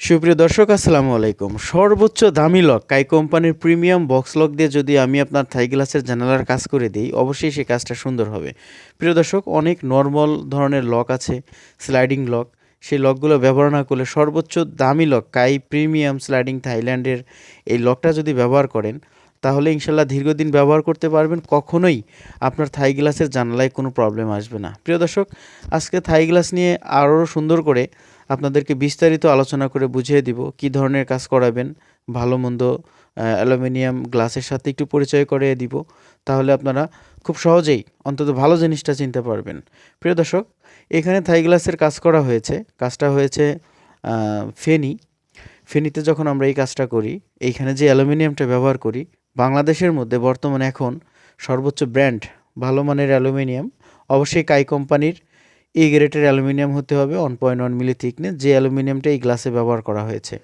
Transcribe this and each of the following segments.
সুপ্রিয় দর্শক, আসসালামু আলাইকুম। সর্বোচ্চ দামি লক, কাই কোম্পানির প্রিমিয়াম বক্স লক দিয়ে যদি আমি আপনার থাই গ্লাসের জানালার কাজ করে দিই, অবশ্যই সেই কাজটা সুন্দর হবে। প্রিয় দর্শক, অনেক নর্মাল ধরনের লক আছে, স্লাইডিং লক। সেই লকগুলো ব্যবহার না করলে সর্বোচ্চ দামি লক, কাই প্রিমিয়াম স্লাইডিং থাইল্যান্ডের এই লকটা যদি ব্যবহার করেন, তাহলে ইনশাল্লাহ দীর্ঘদিন ব্যবহার করতে পারবেন। কখনোই আপনার থাই গ্লাসের জানালায় কোনো প্রবলেম আসবে না। প্রিয় দর্শক, আজকে থাই গ্লাস নিয়ে আরও সুন্দর করে আপনাদেরকে বিস্তারিত আলোচনা করে বুঝিয়ে দিব কি ধরনের কাজ করাবেন, ভালো মন্দ অ্যালুমিনিয়াম গ্লাসের সাথে একটু পরিচয় করিয়ে দিব, তাহলে আপনারা খুব সহজেই অন্তত ভালো জিনিসটা চিনতে পারবেন। প্রিয় দর্শক, এখানে থাই গ্লাসের কাজ করা হয়েছে। কাজটা হয়েছে ফেনি। ফেনিতে যখন আমরা এই কাজটা করি, এইখানে যে অ্যালুমিনিয়ামটা ব্যবহার করি, বাংলাদেশের মধ্যে বর্তমানে এখন সর্বোচ্চ ব্র্যান্ড ভালো মানের অ্যালুমিনিয়াম, অবশ্যই কাই কোম্পানির এ গ্রেটের অ্যালুমিনিয়াম হতে হবে one point one milli thickness, যে অ্যালুমিনিয়ামটা এই গ্লাসে ব্যবহার করা হয়েছে।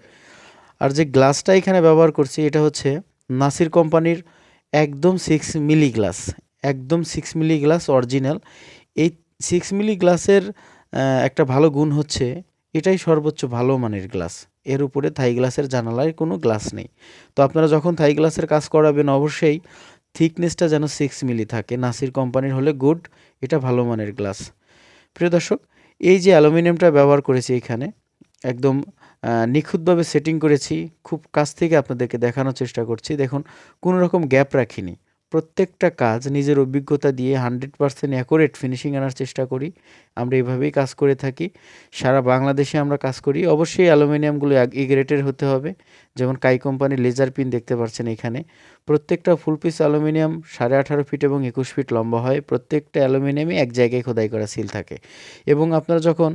আর যে গ্লাসটা এখানে ব্যবহার করছি, এটা হচ্ছে নাসির কোম্পানির একদম সিক্স মিলি গ্লাস, একদম সিক্স মিলি গ্লাস অরিজিনাল। এই সিক্স মিলি গ্লাসের একটা ভালো গুণ হচ্ছে, এটাই সর্বোচ্চ ভালো মানের গ্লাস। এর উপরে থাই গ্লাসের জানালায় কোনো গ্লাস নেই। তো আপনারা যখন থাই গ্লাসের কাজ করাবেন, অবশ্যই থিকনেসটা যেন সিক্স মিলি থাকে। নাসির কোম্পানির হলে গুড, এটা ভালো মানের গ্লাস। প্রিয় দর্শক, এই যে অ্যালুমিনিয়ামটা ব্যবহার করেছি এখানে, একদম নিখুঁতভাবে সেটিং করেছি, খুব কাছ থেকে আপনাদেরকে দেখানোর চেষ্টা করছি। দেখুন, কোনো রকম গ্যাপ রাখিনি। প্রত্যেকটা কাজ নিজের অভিজ্ঞতা দিয়ে হান্ড্রেড পার্সেন্ট অ্যাকুরেট ফিনিশিং আনার চেষ্টা করি। আমরা এইভাবেই কাজ করে থাকি। সারা বাংলাদেশে আমরা কাজ করি। অবশ্যই অ্যালুমিনিয়ামগুলো ই গ্রেটের হতে হবে। যেমন কাই কোম্পানির লেজার পিন দেখতে পাচ্ছেন এখানে। প্রত্যেকটা ফুল পিস অ্যালুমিনিয়াম সাড়ে আঠারো ফিট এবং একুশ ফিট লম্বা হয়। প্রত্যেকটা অ্যালুমিনিয়ামই এক জায়গায় খোদাই করা সিল থাকে। এবং আপনারা যখন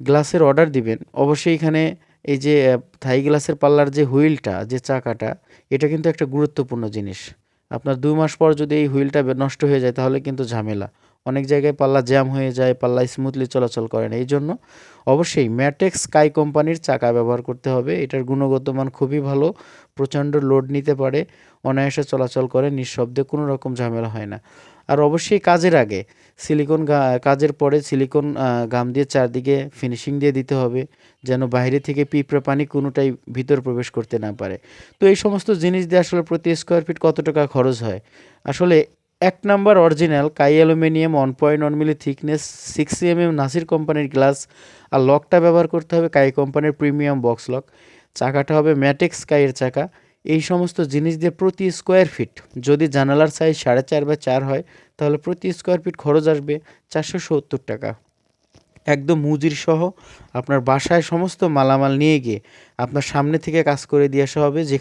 গ্লাসের অর্ডার দিবেন, অবশ্যই এখানে এই যে থাই গ্লাসের পাল্লার যে হুইলটা, যে চাকাটা, এটা কিন্তু একটা গুরুত্বপূর্ণ জিনিস। আপনার দুই মাস পর যদি এই হুইলটা নষ্ট হয়ে যায়, তাহলে কিন্তু ঝামেলা। অনেক জায়গায় পাল্লা জ্যাম হয়ে যায়, পাল্লা স্মুথলি চলাচল করে না। এই জন্য অবশ্যই ম্যাটেক্স স্কাই কোম্পানির চাকা ব্যবহার করতে হবে। এটার গুণগত মান খুবই ভালো, প্রচণ্ড লোড নিতে পারে, অনায়াসে চলাচল করে, নিঃশব্দে কোনো রকম ঝামেলা হয় না। আর অবশ্যই কাজের আগে সিলিকন কাজের পরে সিলিকন গাম দিয়ে চারদিকে ফিনিশিং দিয়ে দিতে হবে, যেন বাইরে থেকে পিঁপড়ে পানি কোনোটাই ভিতর প্রবেশ করতে না পারে। তো এই সমস্ত জিনিস দিয়ে আসলে প্রতি স্কোয়ার ফিট কত টাকা খরচ হয়? আসলে এক নাম্বার অরিজিনাল কাই aluminium one point one milli thickness six M M Nasir কোম্পানির গ্লাস আর লকটা ব্যবহার করতে হবে কাই কোম্পানির প্রিমিয়াম বক্স লক। চাকাটা হবে ম্যাটেক্স কাইয়ের চাকা। এই সমস্ত জিনিস দিয়ে প্রতি স্কোয়ার ফিট যদি জানালার সাইজ সাড়ে চার বা চার হয়, তাহলে প্রতি স্কোয়ার ফিট খরচ আসবে চারশো সত্তর টাকা। একদম মুজির সহ আপনার বাসায় সমস্ত মালামাল নিয়ে গিয়ে আপনার সামনে থেকে কাজ করে দিয়ে আসা হবে যে